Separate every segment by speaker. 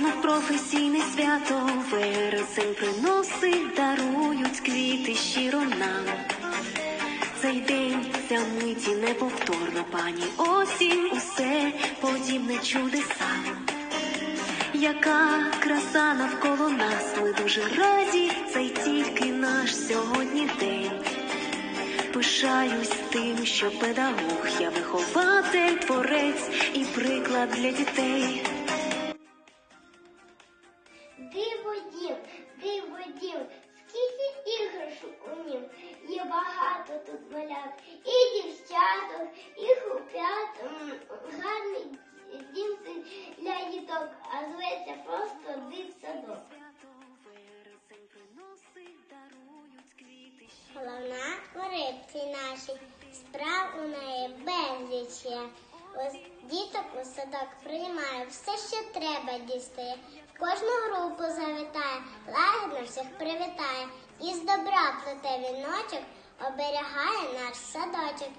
Speaker 1: кожне професійне свято вересень приносить, дарують квіти щиро нам. Цей день, ця миті неповторна, пані осінь, усе подібне чудесам. Яка краса навколо нас, ми дуже раді, цей тільки наш сьогодні день. Пишаюсь тим, що педагог, я вихователь, творець і приклад для дітей.
Speaker 2: Головна у рибці нашій, справ у неї безліч є. Ось діток у садок приймає, все, що треба дістає. В кожну групу завітає, лагідно всіх привітає. І з добра плете віночок, оберігає наш садочок.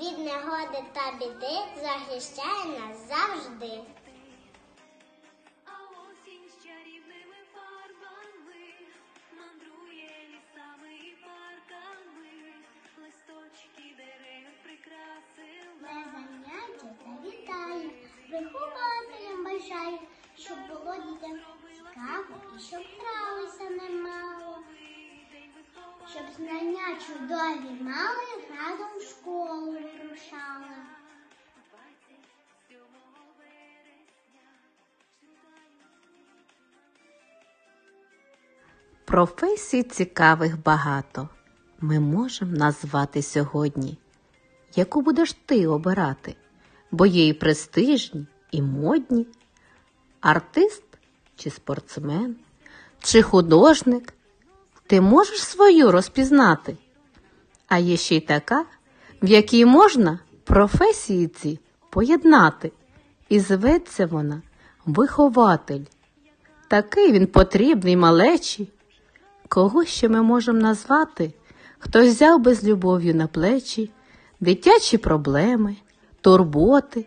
Speaker 2: Від негоди та біди захищає нас завжди. Дітям цікаво і щоб гралися немало. Щоб знання чудові мали, разом в школу вирушали.
Speaker 3: Професій цікавих багато. Ми можемо назвати сьогодні. Яку будеш ти обирати? Бо є і престижні, і модні. Артист чи спортсмен, чи художник. Ти можеш свою розпізнати. А є ще й така, в якій можна професії ці поєднати. І зветься вона вихователь. Такий він потрібний малечі. Кого ще ми можемо назвати? Хтось взяв би з любов'ю на плечі дитячі проблеми, турботи,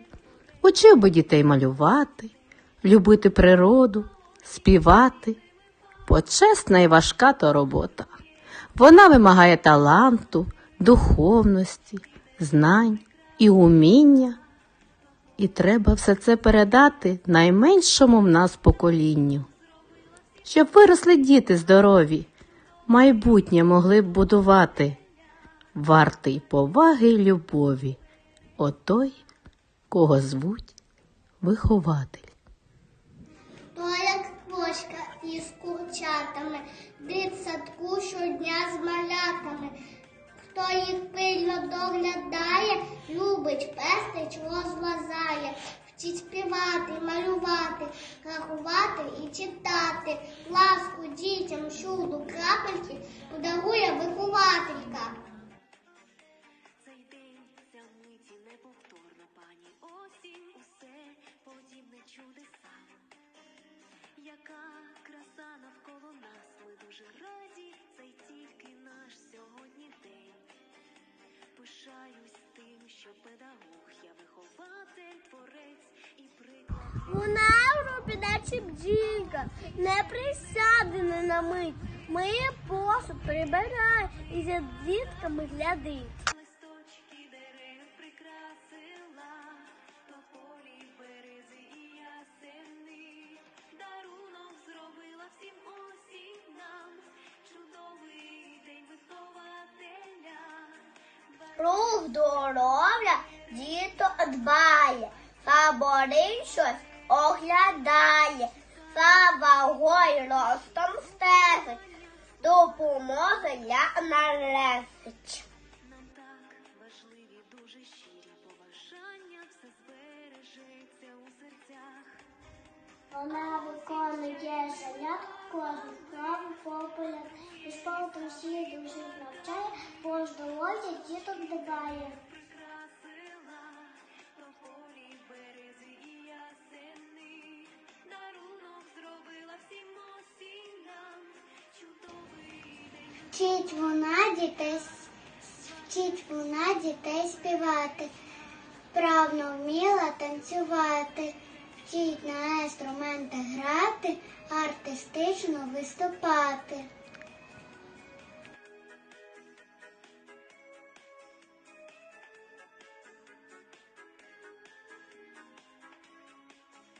Speaker 3: учив би дітей малювати, любити природу, співати. Почесна і важка то робота. Вона вимагає таланту, духовності, знань і уміння. І треба все це передати найменшому в нас поколінню щоб виросли діти здорові, майбутнє могли б будувати, вартий поваги й любові, отой, кого звуть вихователь.
Speaker 2: Із курчатами, дитсадку щодня з малятами. Хто їх пильно доглядає, любить, пестить, розважає, вчить співати, малювати, рахувати і читати. Ласку дітям чуду крапельки подарує вихователька.
Speaker 1: Цей день, ця миті неповторна, пані осінь, усе подібне. Яка краса навколо нас, ми дуже раді, цей тільки наш сьогодні день. Пишаюсь тим, що педагог, я вихователь, творець і приклад.
Speaker 2: Вона групі наче не присяде на мить. Миє посуд, прибирає і за дітками глядить. Рух здоров'я діто дбає, фаворит щось оглядає, за вагою ростом стежить, допомоги для належить. Вона виконує занят, кожну справу популяр, і спортом всі дуже навчає, бо здоров'я діток дбає. Вчить вона дітей, вчить вона дітей співати, вправно вміла танцювати, вчить на інструменти грати. артистично виступати.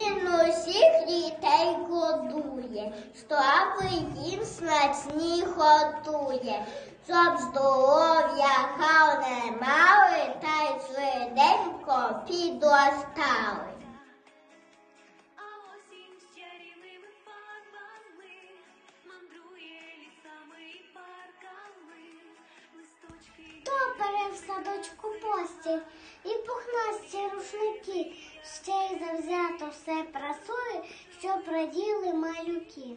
Speaker 2: Він усіх дітей годує, страви їм смачні готує, щоб здоров'я гарне мали, та й швиденько підростали.
Speaker 1: Листочки.
Speaker 2: В садочку постіль і пухнасті рушники, ще й завзято все прасує, що проділи малюки.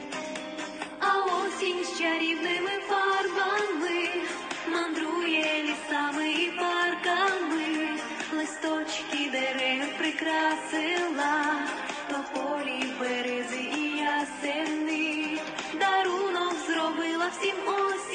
Speaker 1: Осінь з чарівними фарбами мандрує лісами і парками, листочки дерев прикрасила, тополі, берези і ясени, дарунок зробила всім осінь